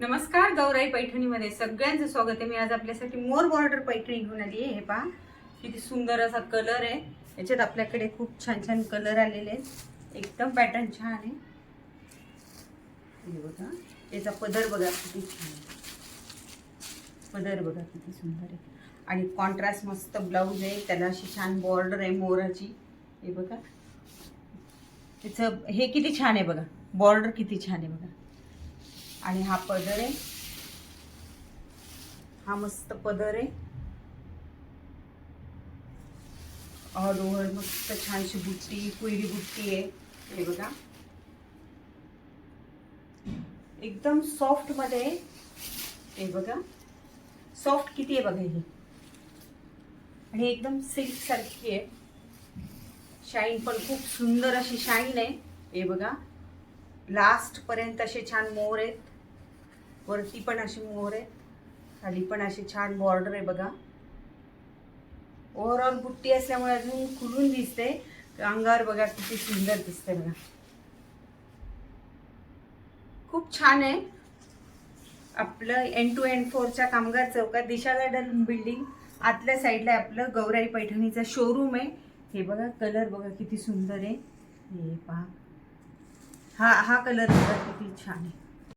नमस्कार गौराई पैठणीमध्ये सगळ्यांचं स्वागत आहे. मी आज आपल्यासाठी मोर बॉर्डर पैठणी घेऊन आली आहे. हे पहा किती सुंदर असा कलर आहे. याच्यात आपल्याकडे खूप छान छान कलर आलेले आहेत. एकदम पॅटर्न छान आहे. हे बघा याचा पदर बघा किती छान आहे. पदर बघा किती सुंदर आहे. आणि कॉन्ट्रास्ट मस्त ब्लाऊज आहे. त्याला अशी छान बॉर्डर आहे मोराची. हे बघा. त्याचं हे किती छान आहे बघा. बॉर्डर किती छान आहे बघा. आणि हा पदर आहे. हा मस्त पदर आहे. ऑल ओव्हर मस्त छानशी बुट्टी कुयरी बुट्टी आहे. हे बघा. एकदम सॉफ्टमध्ये हे बघा. सॉफ्ट किती आहे बघा हे. आणि एकदम सिल्क सारखी आहे. शाईन पण खूप सुंदर अशी शाईन आहे. हे बघा. लास्ट पर्यंत असे छान मोर आहेत. वरती पण अशी मोर आहे. खाली पण अशी छान बॉर्डर आहे बघा. ओव्हरऑल बुट्टी असल्यामुळे अजून खुलून दिसते. अंगावर बघा किती सुंदर दिसते बघा. खूप छान आहे. आपलं एन टू एन फोरच्या कामगार चौकात दिशा गार्डन बिल्डिंग आतल्या साईडला आपलं गौराई पैठणीचा शोरूम आहे. हे बघा कलर बघा किती सुंदर आहे. हे पहा. हा हा कलर बघा किती छान आहे.